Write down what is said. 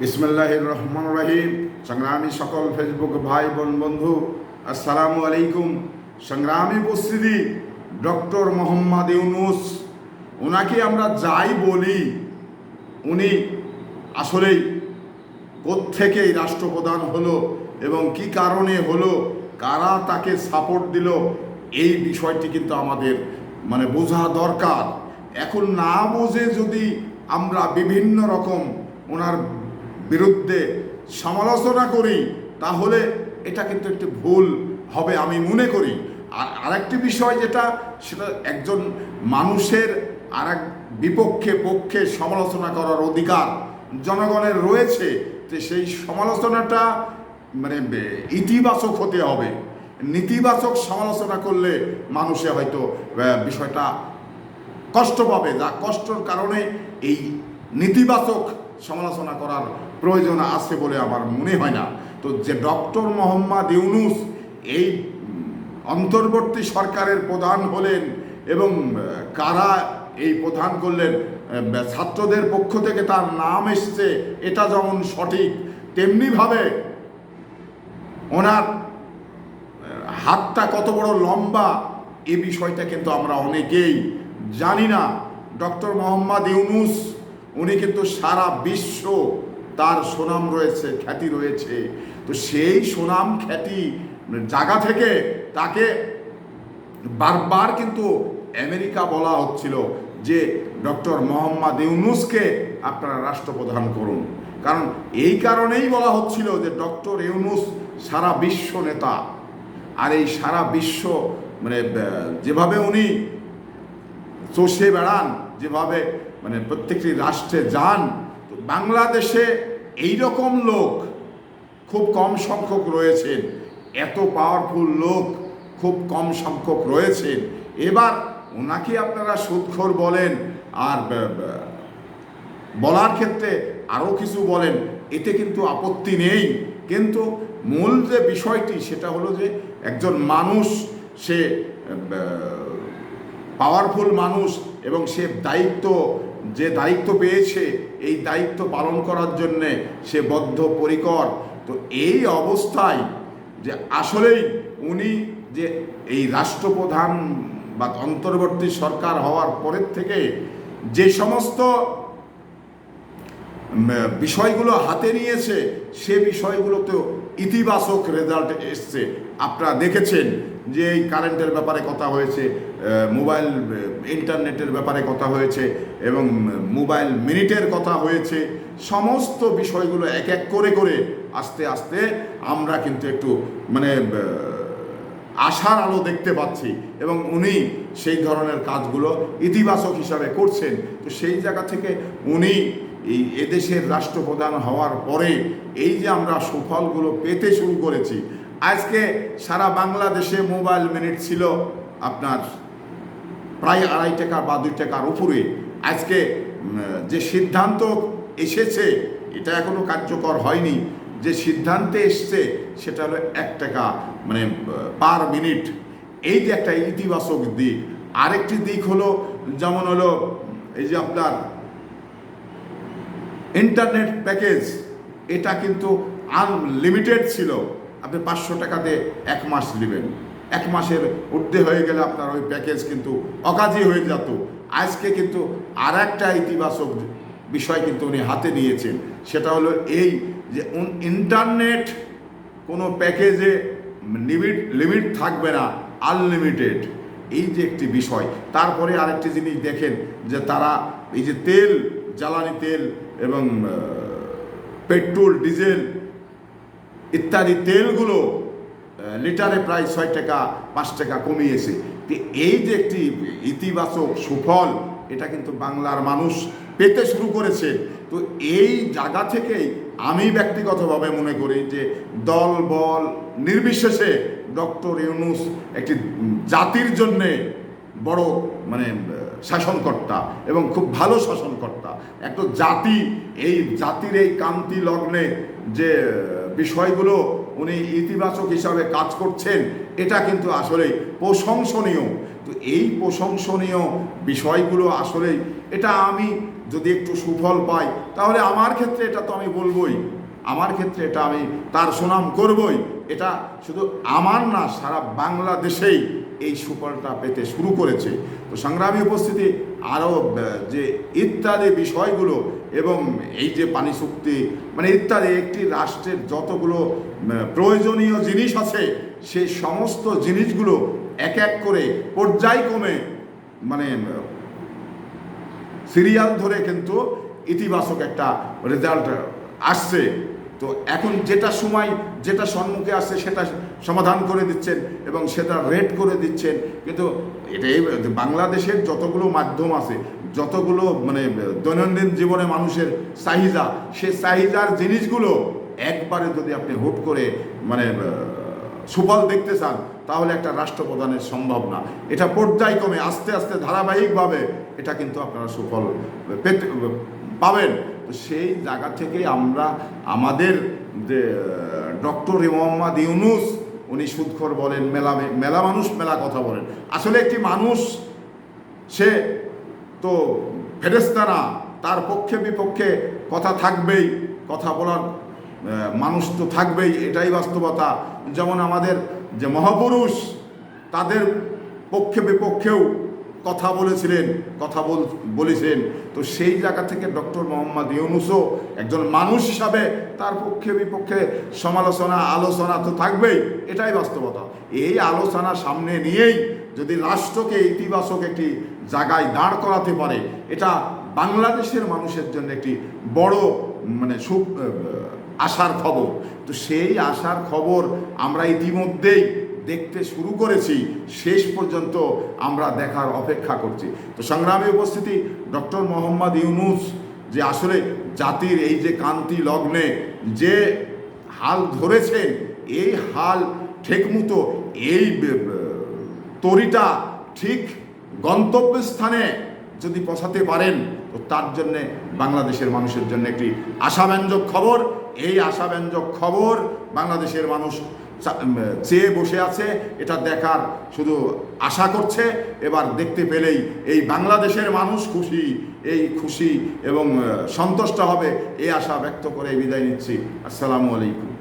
বিসমুল্লাহির রহমান রহিম সংগ্রামী সকল ফেসবুক ভাই, বোন, বন্ধু, আসসালামু আলাইকুম। সংগ্রামী উপস্থিতি, ডক্টর মোহাম্মদ ইউনুস। ওনাকে আমরা যাই বলি, উনি আসলেই এই রাষ্ট্রপ্রধান হলো এবং কি কারণে হলো, কারা তাকে সাপোর্ট দিল, এই বিষয়টি কিন্তু আমাদের মানে বোঝা দরকার। এখন না বুঝে যদি আমরা বিভিন্ন রকম ওনার বিরুদ্ধে সমালোচনা করি, তাহলে এটা কিন্তু একটি ভুল হবে আমি মনে করি। আর আরেকটি বিষয় যেটা, সেটা একজন মানুষের আর বিপক্ষে পক্ষে সমালোচনা করার অধিকার জনগণের রয়েছে, যে সেই সমালোচনাটা মানে ইতিবাচক হতে হবে। নেতিবাচক সমালোচনা করলে মানুষে হয়তো বিষয়টা কষ্ট পাবে। যা কষ্টর কারণে এই নেতিবাচক সমালোচনা করার প্রয়োজন আছে বলে আমার মনে হয় না। তো যে ডক্টর মোহাম্মদ ইউনুস এই অন্তর্বর্তী সরকারের প্রধান হলেন এবং কারা এই প্রধান করলেন ছাত্রদের পক্ষ থেকে তার নাম এসছে, এটা যেমন সঠিক, তেমনিভাবে ওনার হাতটা কত বড় লম্বা, এ বিষয়টা কিন্তু আমরা অনেকেই জানি না। ডক্টর মোহাম্মদ ইউনুস উনি কিন্তু সারা বিশ্ব তার সুনাম রয়েছে, খ্যাতি রয়েছে। তো সেই সুনাম, খ্যাতি জায়গা থেকে তাকে বারবার কিন্তু আমেরিকা বলা হচ্ছিল যে, ডক্টর মোহাম্মদ ইউনুসকে আপনারা রাষ্ট্রপ্রধান করুন। কারণ এই কারণেই বলা হচ্ছিল যে, ডক্টর ইউনুস সারা বিশ্ব নেতা। আর এই সারা বিশ্ব মানে যেভাবে উনি চষে বেড়ান, যেভাবে মানে প্রত্যেকটি রাষ্ট্রে যান, তো বাংলাদেশে এই রকম লোক খুব কম সংখ্যক রয়েছেন, এত পাওয়ারফুল লোক খুব কম সংখ্যক রয়েছেন। এবার ওনাকে আপনারা সুদখোর বলেন, আর বলার ক্ষেত্রে আরও কিছু বলেন, এতে কিন্তু আপত্তি নেই। কিন্তু মূল যে বিষয়টি, সেটা হলো যে একজন মানুষ, সে পাওয়ারফুল মানুষ এবং সে দায়িত্ব যে দায়িত্ব পেয়েছে, এই দায়িত্ব পালন করার জন্যে সে বদ্ধপরিকর। তো এই অবস্থায় যে আসলেই উনি যে এই রাষ্ট্রপ্রধান বা অন্তর্বর্তী সরকার হওয়ার পরের থেকে যে সমস্ত বিষয়গুলো হাতে নিয়েছে, সে বিষয়গুলোতেও ইতিবাচক রেজাল্ট এসছে। আপনারা দেখেছেন যে এই কারেন্টের ব্যাপারে কথা হয়েছে মোবাইল ইন্টারনেটের ব্যাপারে কথা হয়েছে এবং মোবাইল মিনিটের কথা হয়েছে। সমস্ত বিষয়গুলো এক এক করে করে আস্তে আস্তে আমরা কিন্তু একটু মানে আশার আলো দেখতে পাচ্ছি এবং উনি সেই ধরনের কাজগুলো ইতিবাচক হিসাবে করছেন। তো সেই জায়গা থেকে উনি এই এদেশের রাষ্ট্রপ্রধান হওয়ার পরে এই যে আমরা সুফলগুলো পেতে শুরু করেছি, আজকে সারা বাংলাদেশে মোবাইল মিনিট ছিল আপনার প্রায় আড়াই টাকা বা দুই টাকার উপরে। আজকে যে সিদ্ধান্ত এসেছে, এটা এখনও কার্যকর হয়নি। যে সিদ্ধান্তে এসছে, সেটা হলো এক টাকা মানে পার মিনিট। এই যে একটা ইতিবাচক দিক, আরেকটি দিক হলো, যেমন হলো, এই যে আপনার ইন্টারনেট প্যাকেজ, এটা কিন্তু আনলিমিটেড ছিল। আপনি পাঁচশো টাকাতে এক মাস নেবেন। এক মাসের ঊর্ধ্বে হয়ে গেলে আপনার ওই প্যাকেজ কিন্তু অকাজই হয়ে যেত। আজকে কিন্তু আর একটা ইতিবাচক বিষয় কিন্তু উনি হাতে নিয়েছেন। সেটা হলো এই যে ইন্টারনেট কোনো প্যাকেজে লিমিট লিমিট থাকবে না আনলিমিটেড এই যে একটি বিষয়। তারপরে আরেকটি জিনিস দেখেন যে তারা এই যে তেল জ্বালানি তেল এবং পেট্রোল, ডিজেল ইত্যাদি তেলগুলো লিটারে প্রায় ছয় টাকা, পাঁচ টাকা কমিয়েছে। তো এই যে একটি ইতিবাচক সুফল, এটা কিন্তু বাংলার মানুষ পেতে শুরু করেছে। তো এই জায়গা থেকেই আমি ব্যক্তিগতভাবে মনে করি যে দল, বল নির্বিশেষে ডক্টর ইউনুস একটি জাতির জন্যে বড় মানে শাসনকর্তা এবং খুব ভালো শাসনকর্তা। একটা জাতি, এই জাতির এই কান্তি লগ্নে যে বিষয়গুলো উনি ইতিবাচক হিসাবে কাজ করছেন, এটা কিন্তু আসলে প্রশংসনীয়। তো এই প্রশংসনীয় বিষয়গুলো আসলে এটা আমি যদি একটু সুফল পাই, তাহলে আমার ক্ষেত্রে এটা তো আমি বলবই। আমার ক্ষেত্রে এটা আমি তার সুনাম করবই। এটা শুধু আমার না, সারা বাংলাদেশেই এই সুফলটা পেতে শুরু করেছে। তো সংগ্রামী উপস্থিতি, আরও যে ইত্যাদি বিষয়গুলো এবং এই যে পানি চুক্তি মানে ইত্যাদি, একটি রাষ্ট্রের যতগুলো প্রয়োজনীয় জিনিস আছে, সেই সমস্ত জিনিসগুলো এক এক করে পর্যায়ক্রমে মানে সিরিয়াল ধরে কিন্তু ইতিবাচক একটা রেজাল্ট আসছে। তো এখন যেটা সময়, যেটা সম্মুখে আসছে, সেটা সমাধান করে দিচ্ছেন এবং সেটা রেট করে দিচ্ছেন। কিন্তু এটাই বাংলাদেশের যতগুলো মাধ্যম আছে, যতগুলো মানে দৈনন্দিন জীবনে মানুষের চাহিদা, সে চাহিদার জিনিসগুলো একবারে যদি আপনি হুট করে মানে সুফল দেখতে চান, তাহলে একটা রাষ্ট্রপ্রধানের সম্ভব না এটা পর্যায়ক্রমে আস্তে আস্তে ধারাবাহিকভাবে এটা কিন্তু আপনারা সুফল পেতে, পাবেন। তো সেই জায়গা থেকে আমরা আমাদের যে ডক্টর মোহাম্মদ ইউনুস উনি সুদখর বলেন, মেলা মেলা মানুষ মেলা কথা বলেন। আসলে একটি মানুষ, সে তো ফেরেস্তা না, তার পক্ষে বিপক্ষে কথা থাকবেই, কথা বলার মানুষ তো থাকবেই, এটাই বাস্তবতা। যেমন আমাদের যে মহাপুরুষ, তাদের পক্ষে বিপক্ষেও কথা বলেছিলেন, কথা বল, বলেছেন। তো সেই জায়গা থেকে ডক্টর মোহাম্মদ ইউনুসও একজন মানুষ হিসাবে তার পক্ষে, বিপক্ষে সমালোচনা, আলোচনা তো থাকবেই, এটাই বাস্তবতা। এই আলোচনা সামনে নিয়েই যদি রাষ্ট্রকে ইতিবাচক একটি জায়গায় দাঁড় করাতে পারে, এটা বাংলাদেশের মানুষের জন্য একটি বড় মানে সুখ আশার খবর। তো সেই আশার খবর আমরা ইতিমধ্যেই দেখতে শুরু করেছি, শেষ পর্যন্ত আমরা দেখার অপেক্ষা করছি। তো সংগ্রামী উপস্থিতি, ডক্টর মোহাম্মদ ইউনুস, যে আসলে জাতির এই যে কান্তি লগ্নে যে হাল ধরেছেন, এই হাল ঠিকমতো, এই তরিটা ঠিক গন্তব্যস্থানে যদি পৌঁছাতে পারেন, তো তার জন্যে বাংলাদেশের মানুষের জন্য একটি আশাব্যঞ্জক খবর। এই আশাব্যঞ্জক খবর বাংলাদেশের মানুষ চেয়ে বসে আছে, এটা দেখার শুধু আশা করছে, এবার দেখতে পেলেই এই বাংলাদেশের মানুষ খুশি, এই খুশি এবং সন্তুষ্ট হবে, এই আশা ব্যক্ত করে বিদায় নিচ্ছি। আসসালামু আলাইকুম।